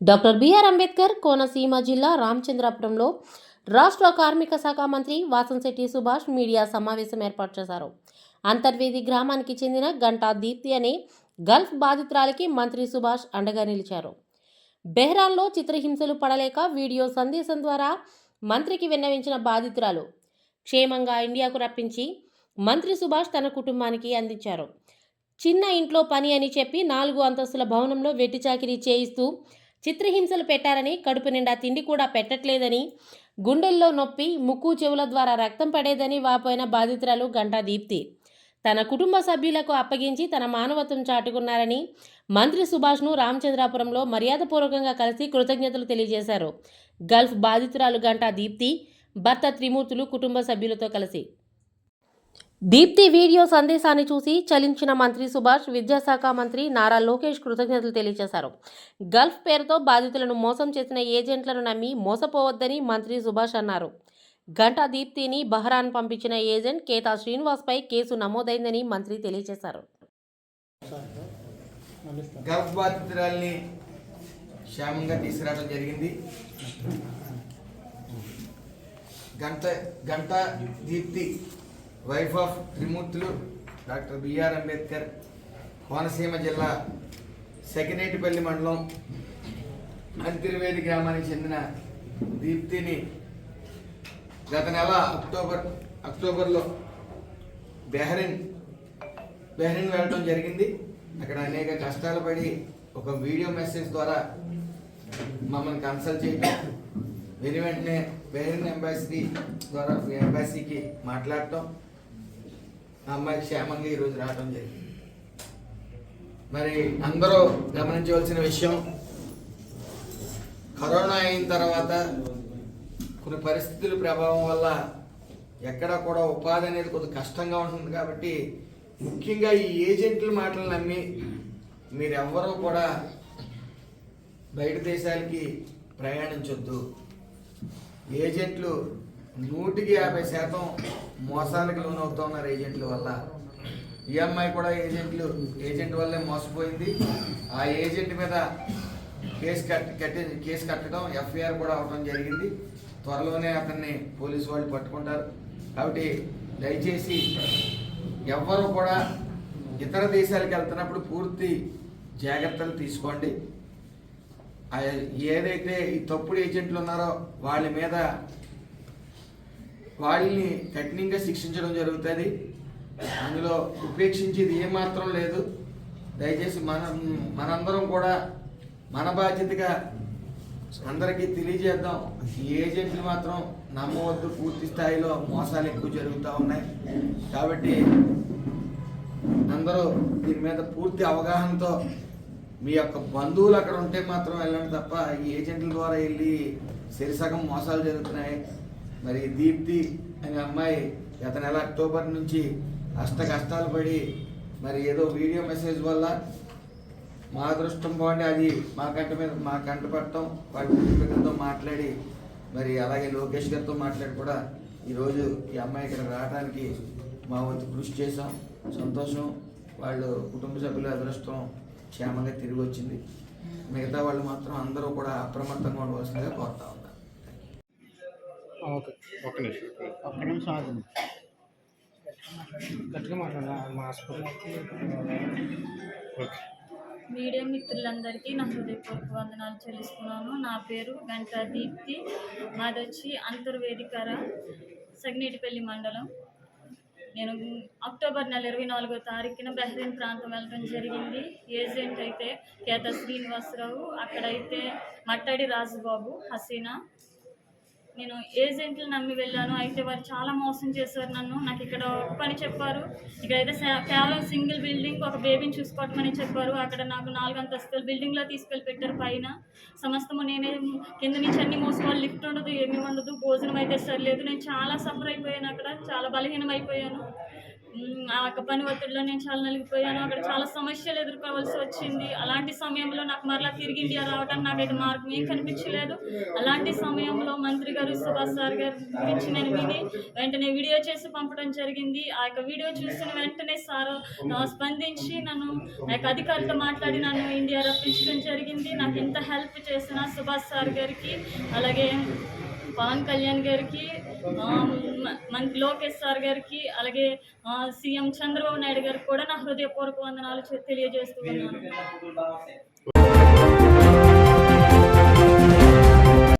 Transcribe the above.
Doctor BR Ambedkar Konaseema జిల్లా రామచంద్రాపురంలో రాష్ట్ర కార్మిక శాఖ మంత్రి వాసంశెట్టి సుభాష్ మీడియా సమావేశం ఏర్పాటు చేశారు. అంతర్వేది గ్రామానికి చెందిన గంటా దీప్తి అనే గల్ఫ్ బాధితురాలికి మంత్రి సుభాష్ అండగా నిలిచారు. బెహ్రాన్లో చిత్రహింసలు పడలేక వీడియో సందేశం ద్వారా మంత్రికి విన్నవించిన బాధితురాలు క్షేమంగా ఇండియాకు రప్పించి మంత్రి సుభాష్ తన కుటుంబానికి అందించారు. చిన్న ఇంట్లో పని అని చెప్పి నాలుగు అంతస్తుల భవనంలో వెట్టి చాకిరీ చేయిస్తూ చిత్రహింసలు పెట్టారని కడుపు నిండా తిండి కూడా పెట్టట్లేదని గుండెల్లో నొప్పి ముక్కు చెవుల ద్వారా రక్తం పడేదని వాపోయిన బాధితురాలు గంటా దీప్తి. తన కుటుంబ సభ్యులకు అప్పగించి తన మానవత్వం చాటుకున్నారని మంత్రి సుభాష్ను రామచంద్రాపురంలో మర్యాదపూర్వకంగా కలిసి కృతజ్ఞతలు తెలియజేశారు. గల్ఫ్ బాధితురాలు గంటా దీప్తి భర్త త్రిమూర్తులు కుటుంబ సభ్యులతో కలిసి దీప్తి వీడియో సందేశాన్ని చూసి చలించిన మంత్రి సుభాష్ విద్యాశాఖ మంత్రి నారా లోకేష్ కృతజ్ఞతలు తెలియజేశారు. గల్ఫ్ పేరుతో బాధితులను మోసం చేసిన ఏజెంట్లను నమ్మి మోసపోవద్దని మంత్రి సుభాష్ అన్నారు. గంటా దీప్తిని బహ్రాన్ పంపించిన ఏజెంట్ కేతా శ్రీనివాస్పై కేసు నమోదైందని మంత్రి తెలియజేశారు. గల్ఫ్ బాధితురాల్ని క్షేమంగా తీసుకురావడం జరిగింది. గంట గంట Deepthi wife of Trimurthulu doctor B R Ambedkar Konaseema జిల్లా సెకినేటిపల్లి మండలం అంతిర్వేది గ్రామానికి చెందిన దీప్తిని గత నెల అక్టోబర్ అక్టోబర్లో బెహరిన్ బెహ్రిన్ వెళ్ళడం జరిగింది. అక్కడ అనేక కష్టాలు పడి ఒక వీడియో మెసేజ్ ద్వారా మమ్మల్ని కన్సల్ట్ చేయడం వెను వెంటనే బెహ్రిన్ ఎంబాసీ ద్వారా ఎంబాసీకి మాట్లాడటం ఆ అమ్మాయి క్షేమంగా ఈరోజు రావడం జరిగింది. మరి అందరూ గమనించవలసిన విషయం కరోనా అయిన తర్వాత కొన్ని పరిస్థితుల ప్రభావం వల్ల ఎక్కడ కూడా ఉపాధి అనేది కొద్దిగా కష్టంగా ఉంటుంది కాబట్టి ముఖ్యంగా ఈ ఏజెంట్ల మాటలు నమ్మి మీరెవ్వరూ కూడా బయట దేశాలకి ప్రయాణించొద్దు. ఏజెంట్లు నూటికి యాభై శాతం మోసాలకు లోనవుతూ ఉన్నారు ఏజెంట్ల వల్ల. ఈఎంఐ కూడా ఏజెంట్లు ఏజెంట్ వల్లే మోసపోయింది. ఆ ఏజెంట్ మీద కేసు కట్టి కట్టి కేసు కట్టడం ఎఫ్ఐఆర్ కూడా అవడం జరిగింది. త్వరలోనే అతన్ని పోలీసు వాళ్ళు పట్టుకుంటారు. కాబట్టి దయచేసి ఎవ్వరు కూడా ఇతర దేశాలకు వెళ్తున్నప్పుడు పూర్తి జాగ్రత్తలు తీసుకోండి. ఏదైతే ఈ తప్పుడు ఏజెంట్లు ఉన్నారో వాళ్ళ మీద వాళ్ళని కఠినంగా శిక్షించడం జరుగుతుంది. అందులో ఉపేక్షించేది ఏమాత్రం లేదు. దయచేసి మన మనందరం కూడా మన బాధ్యతగా అందరికీ తెలియజేద్దాం. ఈ ఏజెంట్లు మాత్రం నమ్మవద్దు పూర్తి స్థాయిలో మోసాలు ఎక్కువ జరుగుతూ ఉన్నాయి. కాబట్టి అందరూ దీని మీద పూర్తి అవగాహనతో మీ యొక్క బంధువులు అక్కడ ఉంటే మాత్రం వెళ్ళండి తప్ప ఈ ఏజెంట్ల ద్వారా వెళ్ళి సిరిసగం మోసాలు జరుగుతున్నాయి. మరి దీప్తి అనే అమ్మాయి గత నెల అక్టోబర్ నుంచి అష్ట కష్టాలు పడి మరి ఏదో వీడియో మెసేజ్ వల్ల మా అదృష్టం బాగుండి అది మా కంట మీద మా కంట పట్టడం వాటి మాట్లాడి మరి అలాగే లోకేష్ గారితో మాట్లాడి కూడా ఈరోజు ఈ అమ్మాయి ఇక్కడ రావడానికి మా వంతు కృషి చేసాం సంతోషం వాళ్ళు కుటుంబ సభ్యుల అదృష్టం క్షేమంగా తిరిగి వచ్చింది. మిగతా వాళ్ళు మాత్రం అందరూ కూడా అప్రమత్తంగా ఉండవలసిందిగా కోరుతాం ఓకే. ఒక్క నిమిషం ఒక్క నిమిషం. ఆగండి గట్టిగా మాట్లాడా. మా హాస్పిటల్ ఓకే. మీడియా మిత్రులందరికీ నా హృదయపూర్వక వందనాలు చెల్లిస్తున్నాను. నా పేరు గంటా దీప్తి మాది వచ్చి అంతర్వేదికర సగ్నేటిపల్లి మండలం. నేను అక్టోబర్ నెల ఇరవై నాలుగో తారీఖున బహ్రెయిన్ ప్రాంతం వెళ్ళడం జరిగింది. ఏజెంట్ అయితే కేత శ్రీనివాసరావు. అక్కడైతే మట్టడి రాజుబాబు హసీనా. నేను ఏజెంట్లు నమ్మి వెళ్ళాను అయితే వారు చాలా మోసం చేశారు నన్ను. నాకు ఇక్కడ ఒక పని చెప్పారు. ఇక్కడైతే కేవలం సింగిల్ బిల్డింగ్ ఒక బేబీని చూసుకోవటమని చెప్పారు. అక్కడ నాకు నాలుగు అంతస్తులు బిల్డింగ్లో తీసుకెళ్ళి పెట్టారు పైన. సమస్తము నేనే కింద నుంచి అన్ని మోసుకోవాలి. లిఫ్ట్ ఉండదు ఏమీ ఉండదు భోజనం అయితే సరిలేదు. నేను చాలా సఫర్ అయిపోయాను అక్కడ. చాలా బలహీనం అయిపోయాను ఆ యొక్క పని ఒత్తిడిలో నేను చాలా నలిగిపోయాను. అక్కడ చాలా సమస్యలు ఎదుర్కోవాల్సి వచ్చింది. అలాంటి సమయంలో నాకు మరలా తిరిగి ఇండియా రావడానికి నాకైతే మార్గం ఏం కనిపించలేదు. అలాంటి సమయంలో మంత్రి గారు సుభాష్ సార్ గారి గురించి నేను విని వెంటనే వీడియో చేసి పంపడం జరిగింది. ఆ యొక్క వీడియో చూసిన వెంటనే సార్ స్పందించి నన్ను ఆ యొక్క అధికారులతో మాట్లాడి నన్ను ఇండియా రప్పించడం జరిగింది. నాకు ఎంత హెల్ప్ చేసిన సుభాష్ సార్ గారికి అలాగే పవన్ కళ్యాణ్ గారికి ఆ, మంత్రి లోకేష్ సార్ గారికి అలాగే సీఎం చంద్రబాబు నాయుడు గారికి కూడా నా హృదయపూర్వక వందనాలు తెలియజేస్తున్నాను తెలియజేస్తూ ఉన్నాను.